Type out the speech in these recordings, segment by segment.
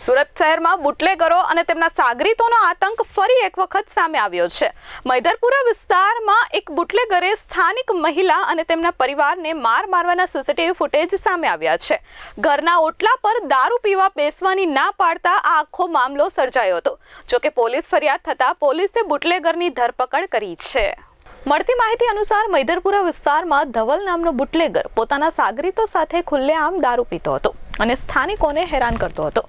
સુરત શહેરમાં બુટલેગરો અને તેમના સાગરીતોનો આતંક ફરી એક વખત સામે આવ્યો છે. મૈદરપુરા વિસ્તારમાં એક બુટલેગરે સ્થાનિક મહિલા અને તેમના પરિવારને માર મારવાના સીસીટીવી ફૂટેજ સામે આવ્યા છે. ઘરના ઓટલા પર દારૂ પીવા બેસવાની ના પાડતા આ આખો મામલો સર્જાયો હતો. જોકે પોલીસ ફરિયાદ થતાં પોલીસે બુટલેગરની ધરપકડ કરી છે. મળતી માહિતી અનુસાર મૈદરપુરા વિસ્તારમાં ધવલ નામનો બુટલેગર પોતાના સાગરીતો સાથે ખુલ્લેઆમ દારૂ પીતો હતો. અને સ્થાનિકોને હેરાન કરતો હતો.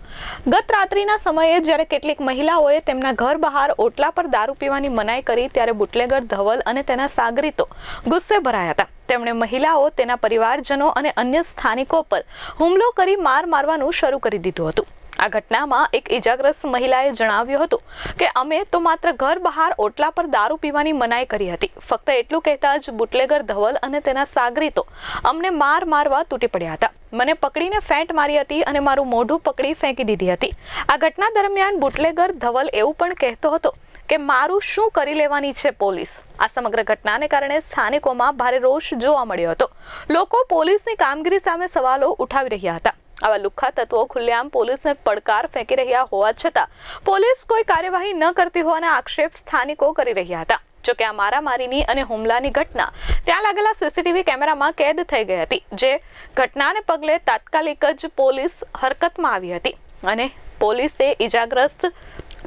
ગત રાત્રિના સમયે જ્યારે કેટલીક મહિલાઓએ તેમના ઘર બહાર ઓટલા પર દારૂ પીવાની મનાઈ કરી ત્યારે બુટલેગર, ધવલ અને તેના સાગરીતો ગુસ્સે ભરાયા હતા. તેમણે મહિલાઓ, તેના પરિવારજનો અને અન્ય સ્થાનિકો પર હુમલો કરી માર મારવાનું શરૂ કરી દીધું હતું. આ ઘટનામાં એક ઇજાગ્રસ્ત મહિલાએ જણાવ્યું હતું કે, અમે તો માત્ર ઘર બહાર ઓટલા પર દારૂ પીવાની મનાઈ કરી હતી. ફક્ત એટલું કહેતા જ બુટલેગર ધવલ અને તેના સાગરીતો અમને માર મારવા તૂટી પડ્યા હતા. મને પકડીને ફેંટ મારી હતી અને મારું મોઢું પકડી ફેંકી દીધી હતી. આ ઘટના દરમિયાન બુટલેગર ધવલ એવું પણ કહેતો હતો કે, મારું શું કરી લેવાની છે પોલીસ? આ સમગ્ર ઘટનાને કારણે સ્થાનિકોમાં ભારે રોષ જોવા મળ્યો હતો. લોકો પોલીસની કામગીરી સામે સવાલો ઉઠાવી રહ્યા હતા. આવા લુખ્ખા તત્વો ખુલ્લેઆમ પોલીસને પડકાર ફેંકી રહ્યા હોવા છતાં પોલીસ કોઈ કાર્યવાહી ન કરતી હોવાના આક્ષેપ સ્થાનિકો કરી રહ્યા હતા. જોકે આ મારામારીની અને હુમલાની ઘટના ત્યાં લાગેલા સીસીટીવી કેમેરામાં કેદ થઈ ગઈ હતી, જે ઘટનાને પગલે તાત્કાલિક જ પોલીસ હરકતમાં આવી હતી. અને પોલીસે ઈજાગ્રસ્ત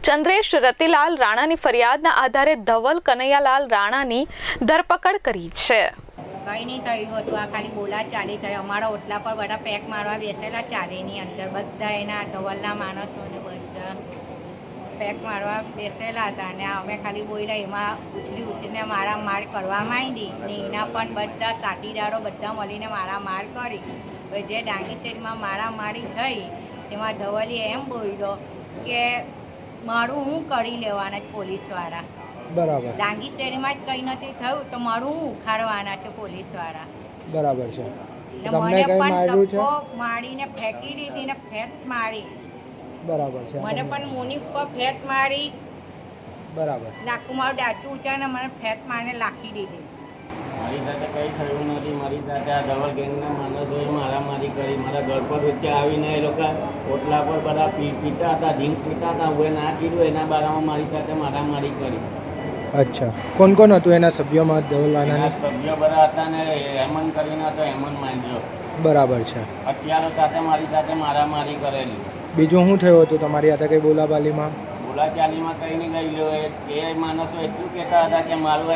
ચંદ્રેશ રતિલાલ રાણાની ફરિયાદના આધારે ધવલ કનૈયાલાલ રાણાની ધરપકડ કરી છે. કંઈ નહીં થયું હતું. આ ખાલી બોલા ચાલી થઈ અમારા ઓટલા પર બધા પેક મારવા બેસેલા ચાલીની અંદર. બધા એના ધવલના માણસોને બધા પેક મારવા બેસેલા હતા અને અમે ખાલી બોલ્યા, એમાં ઉછળી ઉછળીને મારા માર કરવા માંડી. ને એના પણ બધા સાથીદારો બધા મળીને મારા માર કરી. જે ડાંગી સાઈડમાં મારા મારી થઈ તેમાં ધવલીએ એમ બોલ્યો કે, મારું હું કરી લેવાના જ પોલીસવાળા? બરાબર. ડાંગી શેરીમાં જ કંઈ નથી થયું તો મારું ઉખાડવાના છે પોલીસવાળા? બરાબર છે. તમને કઈ માર્યું છે? મારીને ફેંકી દીધી ને ફેટ મારી. બરાબર છે. મને પણ મુની ઉપર ફેટ મારી. બરાબર. નાકું મારું ડાચું ઉચાને મને ફેટ મારીને લાખી દીધી. મારી સાથે કંઈ થયું નથી. મારી સાથે આ ધવલ ગેંગના માણસોએ મારામારી કરી. મારા ઘર પર વચ્ચે આવીને એ લોકો ઓટલા પર બધા પીતા હતા ડ્રિંક્સ પીતા હતા હું ના કીધું એના બારામાં મારી સાથે મારામારી કરી. અચ્છા. કોણ કોણ હતું એના સભ્યોમાં દવલાના? સભ્યો બધા હતા ને હેમન કરીને હતો હેમન માંજો બરાબર છે. અત્યારે સાથે મારી સાથે મારામારી કરેલી. બીજું શું થયું હતું? તમારી સાથે કઈ બોલાબાલીમાં? બોલાચાલીમાં કહીને ગયેલું એ માણસો એટલું કહેતા હતા કે મારું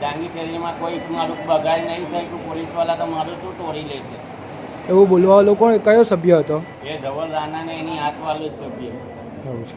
ડાંગી શેરીમાં કોઈ મારું બગાડી નહીં શક્યું પોલીસવાળા તો મારું શું તોડી લેશે એવું બોલવા લોકો કયો સભ્ય હતો? એ ધવલ રાણાને એની હાથવાળો સભ્ય. એવું છે.